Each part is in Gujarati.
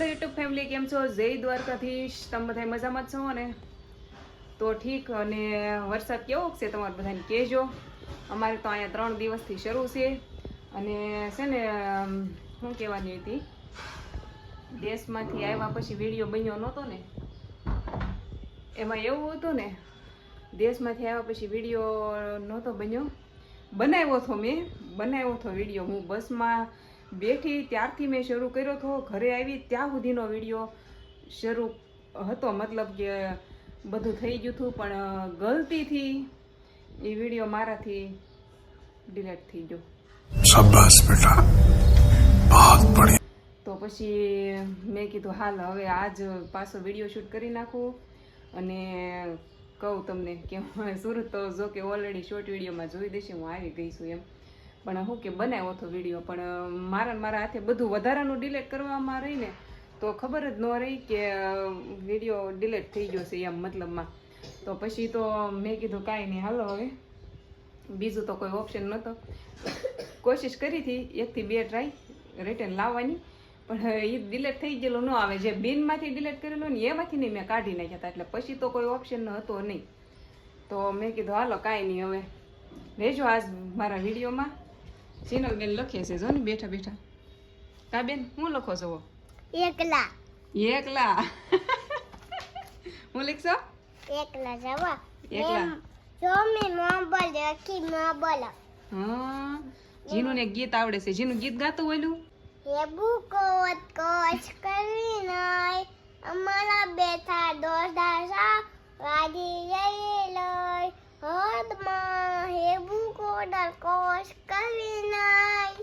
હેલો યુટ્યુબ ફેમિલી કેમ છો? જય દ્વારકાધીશ. તમે બધા મજામાં છો? ને તો ઠીક, અને વરસાદ કેવો છે તમારે બધાને કહેજો. અમારે તો અહીંયા ત્રણ દિવસથી શરૂ છે. અને છે ને શું કહેવાની હતી? દેશમાંથી આવ્યા પછી વીડિયો બન્યો નહોતો ને. એમાં એવું હતું ને, દેશમાંથી આવ્યા પછી વીડિયો નહોતો બન્યો. બનાવ્યો હતો મેં. બનાવ્યો હતો વીડિયો હું બસમાં. બેઠી ત્યારથી મેં શરૂ કર્યો હતો ઘરે આવી ત્યાં સુધીનો વીડિયો શરૂ હતો. મતલબ કે બધું થઈ ગયું હતું પણ ગલતીથી એ વીડિયો મારાથી ડિલેટ થઈ ગયો. તો પછી મેં કીધું હાલ હવે આજ પાછો વીડિયો શૂટ કરી નાખું અને કહું તમને કે સુરત તો જો કે ઓલરેડી શોર્ટ વિડીયોમાં જોઈ દઈશ હું આવી ગઈ છું એમ. પણ હું કે બનાવ્યો હતો વીડિયો પણ મારા મારા હાથે બધું વધારાનું ડિલેટ કરવામાં રહીને તો ખબર જ ન રહી કે વીડિયો ડિલેટ થઈ ગયો છે એમ મતલબમાં. તો પછી તો મેં કીધું કાંઈ નહીં, હાલો હવે. બીજું તો કોઈ ઓપ્શન નહોતો. કોશિશ કરી હતી, એકથી બે ટ્રાય રિટર્ન લાવવાની. પણ એ ડિલેટ થઈ ગયેલું ન આવે. જે બિનમાંથી ડિલેટ કરેલું ને એમાંથી નહીં મેં કાઢી નાખ્યા હતા. એટલે પછી તો કોઈ ઓપ્શન હતો નહીં. તો મેં કીધું, હાલો, કાંઈ નહીં હવે. રહેજો આજ મારા વિડીયોમાં ચેનલ બેન લખે છે જો ને બેઠા બેઠા કા બેન હું લખો છો એકલા એકલા હું લખશો એકલા જવા એકલા જો મે મોબાઈલ રાખી મોબાઈલ હા જીનું ને ગીત આવડે છે જીનું ગીત ગાતું હોયલું હે બુકોત કોચ કરવી નહીં અમારા બેઠા દોડા સા વાજી જઈ લઈ હદમાં હે બુકોડર કોચ કરવી નહીં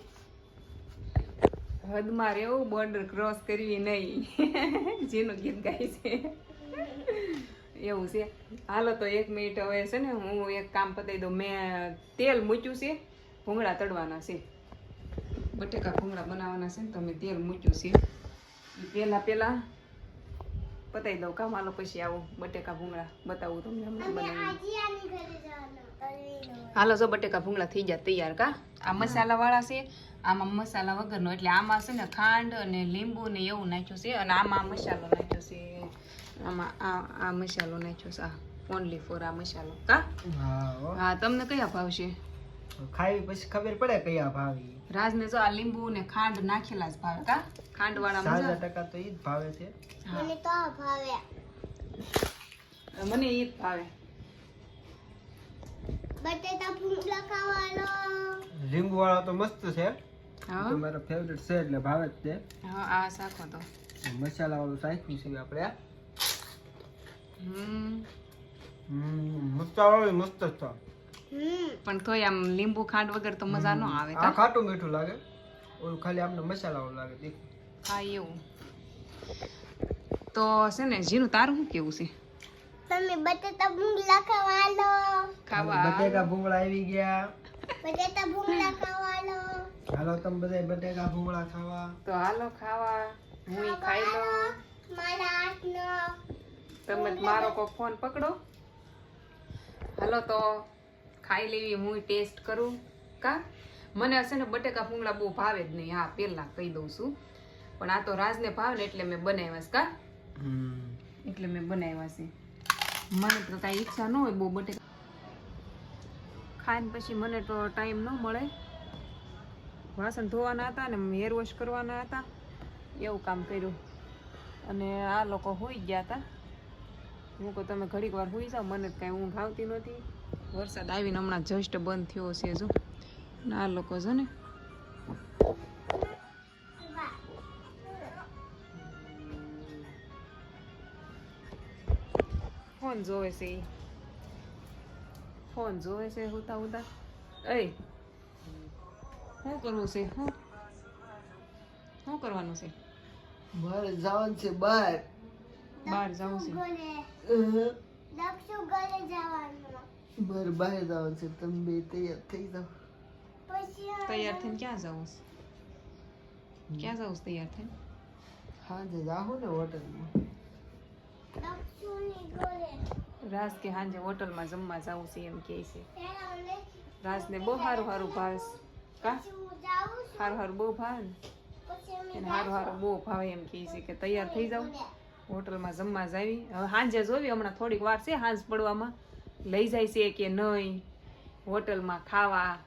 હદમાં રહેવું બોર્ડર ક્રોસ કરવી નહીં. જેનું ગીત ગાય છે. એવું છે. હાલો તો એક મિનિટ હવે છે ને, હું એક કામ પતાવી દઉં. મેં તેલ મૂક્યું છે, ભૂંગળા તળવાના છે. બટેકા ભૂંગળા બનાવવાના છે ને, તો મેં તેલ મૂક્યું છે. પહેલાં પહેલા પતાવી દઉં કામ. હાલો પછી આવું બટેકા ભૂંગળા બતાવું તમને હમણાં બનાવીને. હાલો જો બટેકા ભૂંગળા થઈ ગયા તૈયાર કા? આ મસાલા વાળા છે આમાં મસાલા વગરનો. એટલે આમાં છે ને ખાંડ અને લીંબુ ને એવું નાખ્યું છે અને આમાં મસાલો નાખ્યો છે. આમાં આ આ મસાલો નાખ્યો છે આ ઓનલી ફોર આ મસાલો. કા? હા તમને કયા ભાવશે ખાવી પછી ખબર પડે કયા ભાવી. રાજને જો આ લીંબુ ને ખાંડ નાખેલા જ ભાવે કા? ખાંડ વાળા સાજા મજા ટકા તો ઈ જ ભાવે છે. મને તો ભાવે. મને ઈ જ ભાવે. બટેટા ભૂંગળા ખાવાનો લીંબુ વાળો તો મસ્ત છે. હા તો મારો ફેવરેટ છે એટલે ભાવે જ તે. હા આ શાખો તો. મસાલા વાળું સાખ્યું છે આપણે હમ. હમ મસ્તા વાળું મસ્ત છે. પણ તોય આમ લીંબુ ખાંડ વગર તો મજા ન આવે આ ખાટું મીઠું લાગે. ઓલું ખાલી આમને મસાલા વાળું લાગે. હા એવું. તો છે ને જીનું તારું શું કેવું છે? તમે બટેટા ભૂંગળા ખાવાનો ખાવા બટેટા ભૂંગળા આવી ગયા. બટેટા ભૂંગળા ખાવાનો હાલો તમે બધા બટેટા ભૂંગળા ખાવા. તો હાલો ખાવા. હું ખાઈ લો મારા હાથનો. તમે મારો કો ફોન પકડો. હાલો તો ખાઈ લેવી હું ટેસ્ટ કરું. કા? મને હશે ને બટેકા ભૂંગળા બહુ ભાવે જ નહીં. હા પહેલા કહી દઉં છું. પણ આ તો રાજને ભાવે ને એટલે મેં બનાવ્યા છે. કા? એટલે મેં બનાવ્યા છે. મને તો કાંઈ ઈચ્છા ન હોય બહુ બટેકા. ખાઈને પછી મને તો ટાઈમ ન મળે. વાસણ ધોવાના હતા ને હેર વોશ કરવાના હતા. એવું કામ કર્યું. અને આ લોકો હોઈ ગયા હતા હું કહું, તમે ઘડીક વાર હોઈ જાઓ, મને કાંઈ ઊંઘ આવતી નહોતી વરસાદ આવીને હમણાં જસ્ટ બંધ થયો છે જો. આ લોકો છે ને ફોન જોવે છે ફોન જોવે છે હુતા હુતા એ શું કરવું છે શું શું કરવાનું છે બહાર જવાનું છે બહાર બહાર જવું છે ઘરે જવાનું મારે બહાર જવાનું છે તમે બે તૈયાર થઈ જાઓ તૈયાર થઈને ક્યાં જવું છે ક્યાં જવું છે તૈયાર થઈને હા જાહો ને હોટલમાં રાજ કે સાંજે હોટલમાં જમવા જવું છે એમ કહે છે. રાજને બહુ સારું સારું ભાવે કા? સારું સારું બહુ ભાવે ને? એને હારું હારું બહુ ભાવે એમ કહે છે કે તૈયાર થઈ જાઉં હોટલમાં જમવા જાવી. હવે સાંજે જોવી હમણાં થોડીક વાર છે સાંજ પડવામાં. લઈ જાય છે કે નહીં? હોટલમાં ખાવા.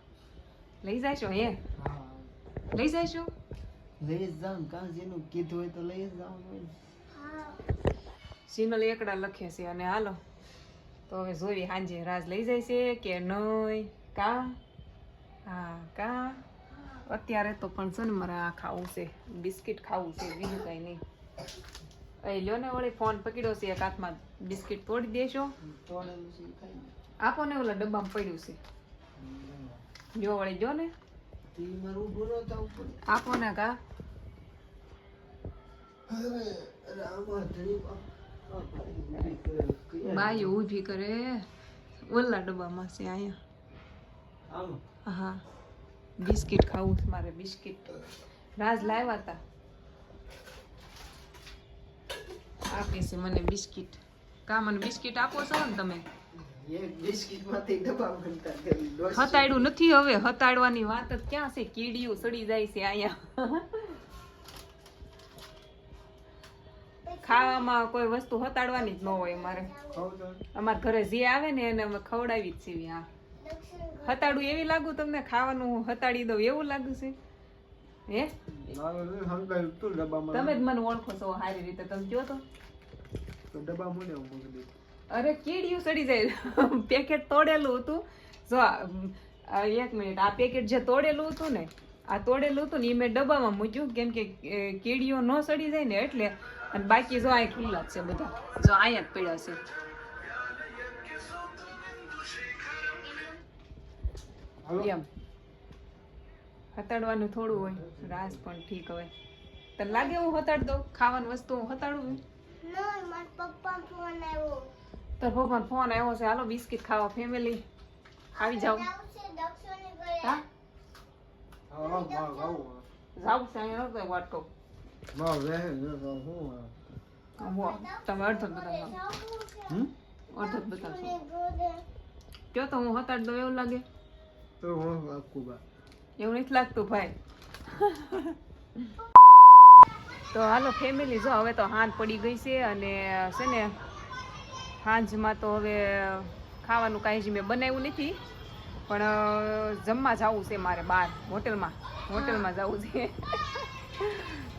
લઈ જાયશો હે? હા. લઈ જાયશો લઈ જ જાવ ને કાં જેનું કીધું હોય તો લઈ જ હા. સિનલ એકડા લખે છે અને હાલો. તો હવે જોઈએ સાંજે રાજ લઈ જાય છે કે નહીં કા? હા, કા? અત્યારે તો પણ છે ને મારે આ ખાવું છે. બિસ્કિટ ખાવું છે, બીજું કાંઈ નહીં. એ લ્યો ને વળી ફોન પકડ્યો છે, એક હાથમાં બિસ્કિટ તોડી દેશો. આપો ને ઓલા ડબ્બામાં પડ્યું છે. જો વળી જો ને. આપો ને કા? અરે અરે બાઈ ઊભી કરે. ઓલા ડબ્બામાં છે અહીંયા. હા. બિસ્કિટ ખાવું છે મારે બિસ્કિટ. રાજ લાવ્યા હતા આપે છે મને બિસ્કિટ. કા મને બિસ્કિટ આપો છો ને તમે. હતાડ્યું નથી હવે. હતાડવાની વાત જ ક્યાં છે? કીડીઓ સડી જાય છે અહીંયા. ખાવામાં કોઈ વસ્તુ હતાડવાની જ ન હોય અમારે. અમારા ઘરે જે આવે ને એને અમે ખવડાવી જ છીએ હા. હતાડું એવી લાગુ તમને ખાવાનું હતાડી દઉં એવું લાગુ છે? હે? તમે જ મને ઓળખો છો સારી રીતે. તમે કયો તો? ડબ્બા મને અરે કીડિયું સડી જાય. પેકેટ તોડેલું હતું. જો એક મિનિટ. આ પેકેટ જે તોડેલું હતું ને આ તોડેલું હતું ને એ મેં ડબ્બામાં મૂક્યું. કેમ કે કીડીઓ ન સડી જાય ને એટલે અને બાકી જો આ ખુલ્લા જ છે બધા. જો અહીંયા જ પડ્યા છે. એમ. હતાડવાનું થોડું હોય. રાસ પણ ઠીક હવે. તને લાગે હું હતાડ દઉં ખાવાની વસ્તુ હું હતાડું? નહીં મારા પપ્પા ફોન આવ્યો. તાર પપ્પાનો ફોન આવ્યો છે. હાલો બિસ્કિટ ખાવા ફેમિલી આવી જાવ હા? જાવ છે અહીંયા વાટકો. રહે હું તમે અડધો બતાવો અડધો બતાવશો કયો તો હું હતાડ દઉં એવું લાગે તો હું આખું બા એવું નથી લાગતું ભાઈ તો હાલો ફેમિલી જો હવે તો હાંજ પડી ગઈ છે અને છે ને હાંજમાં તો હવે ખાવાનું કાંઈ જ મેં બનાવ્યું નથી પણ જમવા જવું છે મારે બહાર હોટેલમાં હોટલમાં જવું છે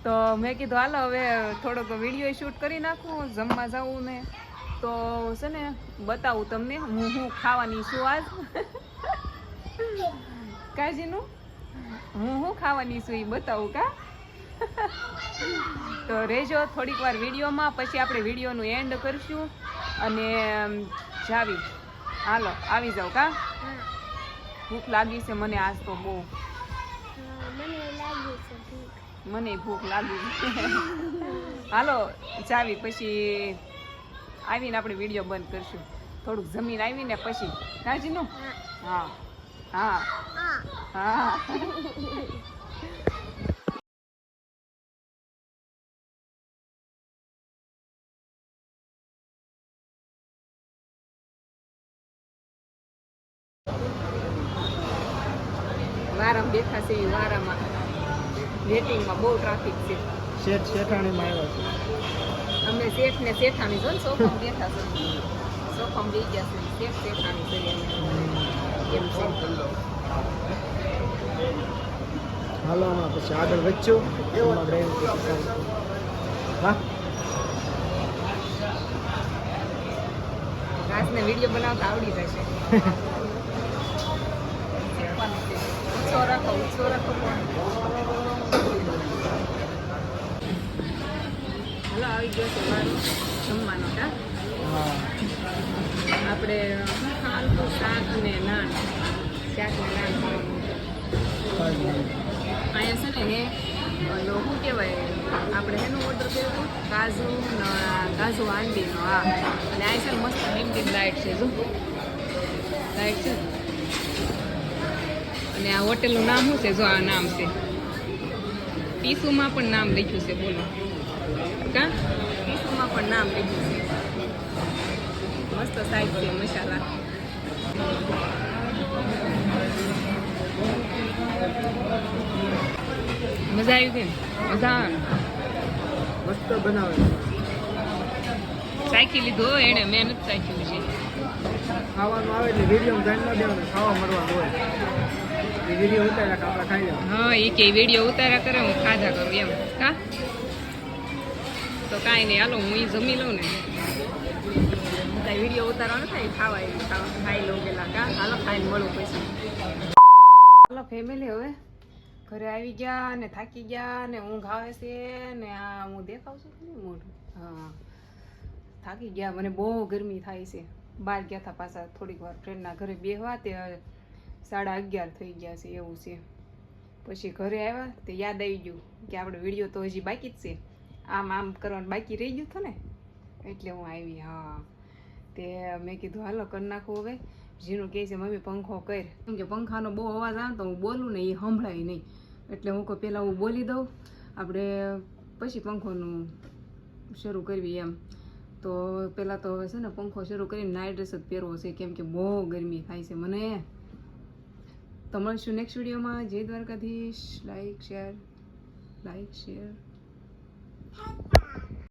તો મેં કીધું હાલો હવે થોડોક વીડિયો શૂટ કરી નાખું જમવા જાઉં ને. તો છે ને બતાવું તમને હું હું ખાવાની છું આજ. કાજીનું? હું હું ખાવાની છું એ બતાવું કા? તો રહેજો થોડીક વાર વિડીયોમાં પછી આપણે વિડીયોનું એન્ડ કરશું. અને જાવી. હાલો આવી જાવ કા? ભૂખ લાગી છે મને આજ તો બહુ. મને લાગ્યું છે મને ભૂખ લાગી. હાલો જાવી પછી આવીને આપણે વીડિયો બંધ કરશું. થોડુંક જમીન આવીને પછી. કાજીનું હા. હા. હા. વારામાં દેખાશે વારામાં. વેટિંગમાં બહુ ટ્રાફિક છે. શેઠ શેઠાણીમાં આવ્યા છે. અમે શેઠ ને શેઠાણી જો ને સોફામાં બેઠા છે. સોફમ બેસી ગયા છે. શેઠ શેઠાણી કરી એમ છે. હાલો આમાં પછી આગળ વધશું હા? રાજને વીડિયો બનાવતા આવડી જશે છે. રાખો ઉછો રાખો. આવી ગયો છે. જમવાનો કા આપણે શાક ને નાન શાક ને નાન અહીંયા છે ને હે ઓલો શું કહેવાય આપણે એનું ઓર્ડર કર્યો હતો? કાજુ ને કાજુ હાંડીનો હા. અને આ છે મસ્ત ડીમ લાઇટ છે જો. લાઇટ છે અને આ હોટેલનું નામ શું છે? જો આ નામ છે. ટીસુમાં પણ નામ લખ્યું છે બોલો. કા? પણ નામ લખ્યું છે. મસ્ત સાઈઝ મસાલા. મજા આવી ગઈ? મજા મસ્ત બનાવે. સાયકી લીધો લીધું હોય એને મેં નથી ચાખ્યું છે ખાવાનું આવે એટલે વીડિયો ધ્યાન ન દેવાનું ખાવા મળવાનું હોય. વીડિયો ઉતાર્યા આપણે ખાઈ લેવા. હા એ કે વીડિયો ઉતાર્યા કરે હું ખાધા કરું એમ. કા? તો કાંઈ નહીં. હાલો, હું જમી લઉં ને. કાંઈ વીડિયો ઉતારવાનો થાય ખાવા એવી ખાઈ લઉં પેલા. કા? હાલો, ખાઈને મળું પછી. હાલો ફેમિલી હવે ઘરે આવી ગયા ને થાકી ગયા ને ઊંઘ આવે છે ને આ હું દેખાવ છું ને મોઢું? હા. થાકી ગયા. મને બહુ ગરમી થાય છે. બહાર ગયા હતા પાછા થોડીક વાર ફ્રેન્ડના ઘરે બેહવા તે સાડા અગિયાર થઈ ગયા છે એવું છે. પછી ઘરે આવ્યા તે યાદ આવી ગયું કે આપણે વીડિયો તો હજી બાકી જ છે. આમ આમ કરવાનું બાકી રહી ગયું હતું ને? એટલે હું આવી, હા. તે મેં કીધું, હાલો, કરી નાખું હવે. જીનું કહે છે, મમ્મી, પંખો કર. કેમ કે પંખાનો બહુ અવાજ આવે તો હું બોલું ને એ સંભળાય નહીં. એટલે હું કહું, પહેલાં હું બોલી દઉં. આપણે પછી પંખોનું શરૂ કરવી એમ. તો પહેલાં તો હવે છે ને પંખો શરૂ કરીને નાઇટ ડ્રેસ જ પહેરવો છે, કેમ કે બહુ ગરમી થાય છે મને. તો મળશું નેક્સ્ટ વિડીયોમાં જય Dwarkadhish. Like share like share Happy